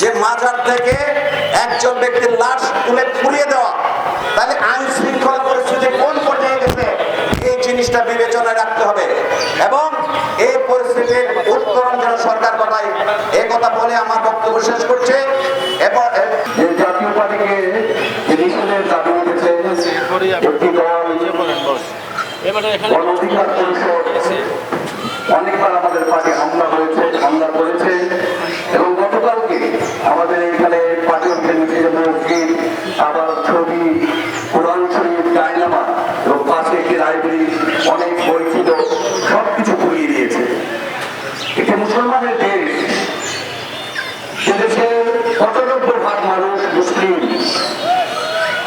যে মাজার থেকে একজন ব্যক্তির লাশ তুলে পুড়িয়ে দেওয়া, তাহলে আইন শৃঙ্খলা পরিস্থিতি কোন পর্যায়ে গেছে, এই জিনিসটা বিবেচনায় রাখতে হবে। এবং এই পরিস্থিতির উত্তরণ যেন সরকার পাঠায়, এ কথা বলে আমার বক্তব্য শেষ করছে। এবং জাতীয় পার্টিকে অনেকবার আমাদের পার্টি হামলা হয়েছে, হামলা করেছে। আমাদের এখানে নিচে যে মসজিদ আবার ছবি, কোরআন শরীফ, ডায়নামা এবং পাশে একটি লাইব্রেরি অনেক বই ছিল সব কিছু পুড়িয়ে দিয়েছে। একটি মুসলমানের দেশ যে দেশের পঁচানব্বই ভাগ মানুষ মুসলিম।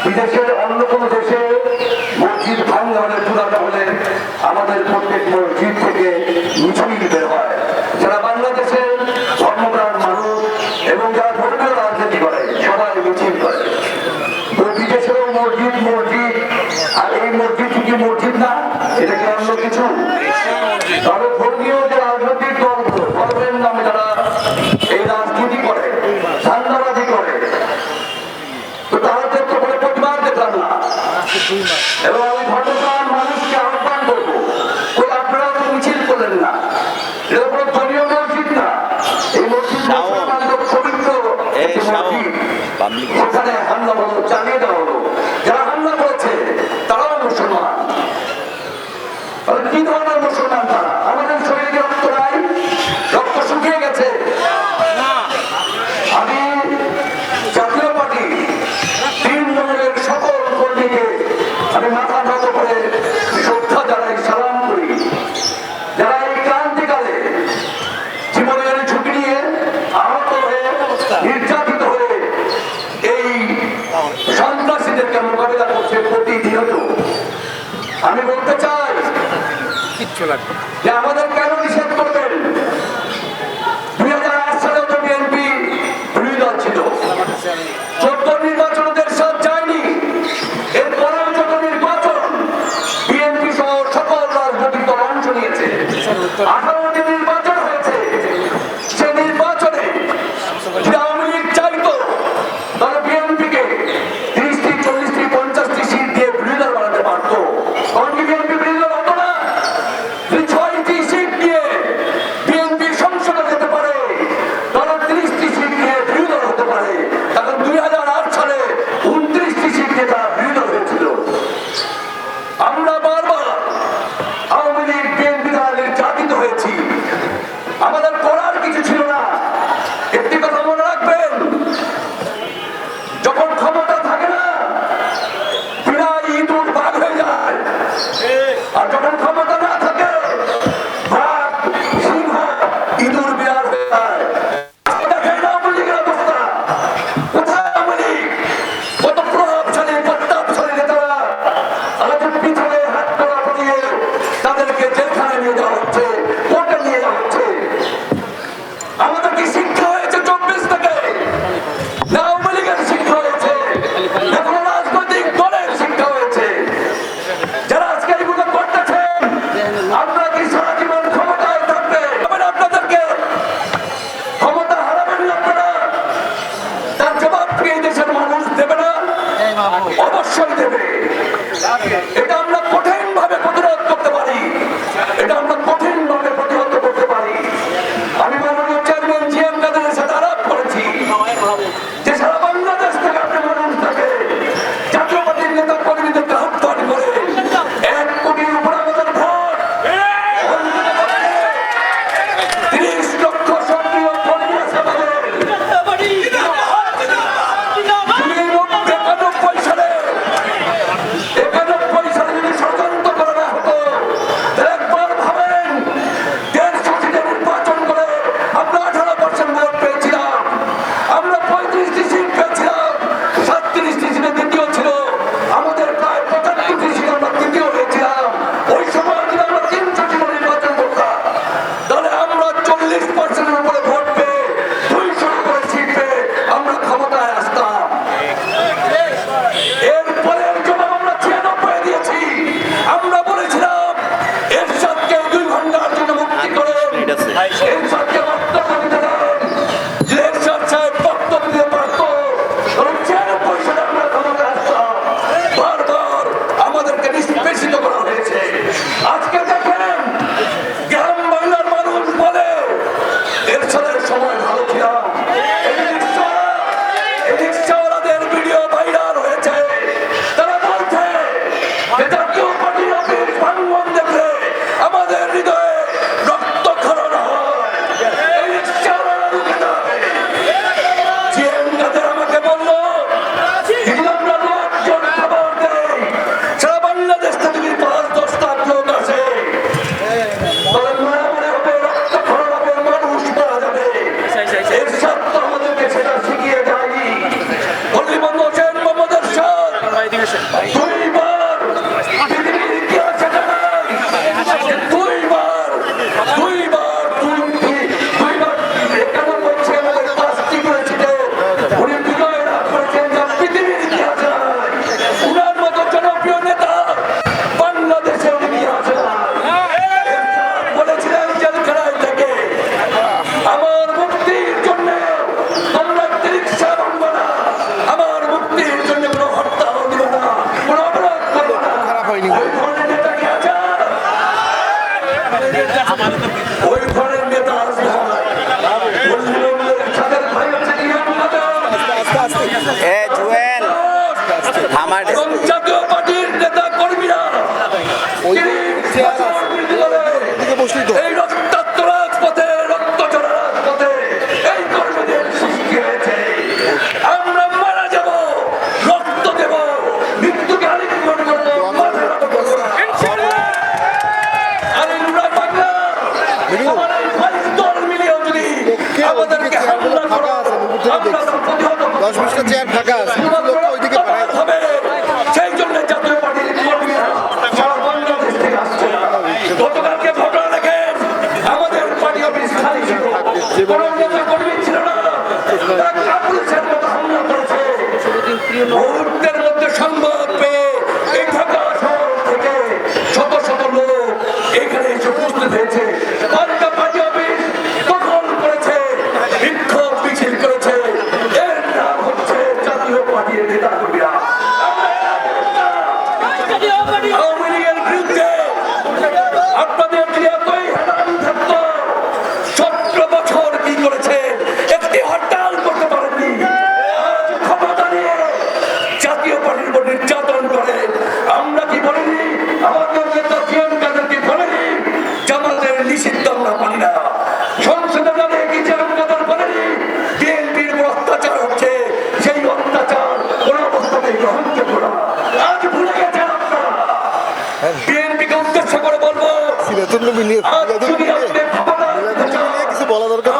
বিদেশের অন্য কোনো দেশে মসজিদ ভাঙা হলে পুরানো হলে আমাদের প্রত্যেক মসজিদ থেকে মিছিল বের হয় যারা বাংলাদেশের ধর্মপ্রাণ মানুষ এবং যারা ধর্মীয় রাজনীতি করে সবাই মিছিল করে তো বিদেশেরও মসজিদ মসজিদ আর এই মসজিদ কি মসজিদ না এটা কি অন্য কিছু তবে ধর্মীয় যে রাজনৈতিক দলগুলো ধর্মের নামে যারা এই রাজনীতি করে ধান্দাবাজি করে তো তাদের তো কোনো প্রতিবাদ দেখলাম না। এবং আমি ধর্মপ্রাণ মানুষকে আহ্বান করব আপনারা তো মিছিল করলেন না। এটা কোনো ধর্মীয় মসজিদ না। এই মসজিদ পবিত্র সেখানে হামলা হলো চালিয়ে দেওয়া হলো যারা হামলা করেছে তারাও মুসলমান তাহলে কি ধরনের মুসলমান তারা আমাদের শরীরে রক্ত নাই রক্ত শুকিয়ে গেছে আমি জাতীয় পার্টি তিন দলের সকল কর্মীকে আমি মাথা নত করে শ্রদ্ধা জানাই সালাম করি যারা এই ক্রান্তিকালে জীবনের ঝুঁকি নিয়ে আহত হয়ে নির্যাতিত হয়ে এই সন্ত্রাসীদেরকে মোকাবিলা করছে প্রতিনিয়ত আমি বলতে চাই কিচ্ছু লাগবে যে আমাদের কেন নিষেধ করবেন? দুই হাজার আট সালেও তো বিএনপি দুই দল ছিল। চোদ্দ নির্বাচন দেশ সাথ যায়নি। এরপরেও যত নির্বাচন বিএনপি সহ সকল রাজনৈতিক দল অংশ নিয়েছে। Porque ಮಾಡಿ নিষিদ্ধ আমরা মানি না। সংসদে তাদের যে অনুমোদন করেনি। অত্যাচার হচ্ছে সেই অত্যাচার কোন অবস্থাতেই গ্রহণযোগ্য না। আজ ভুলে কিছু বলা দরকার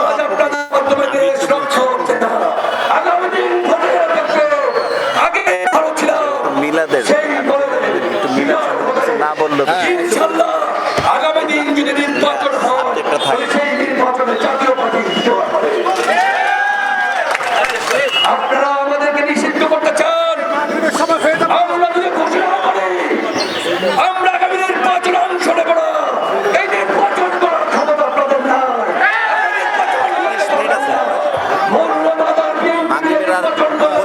গঠন করা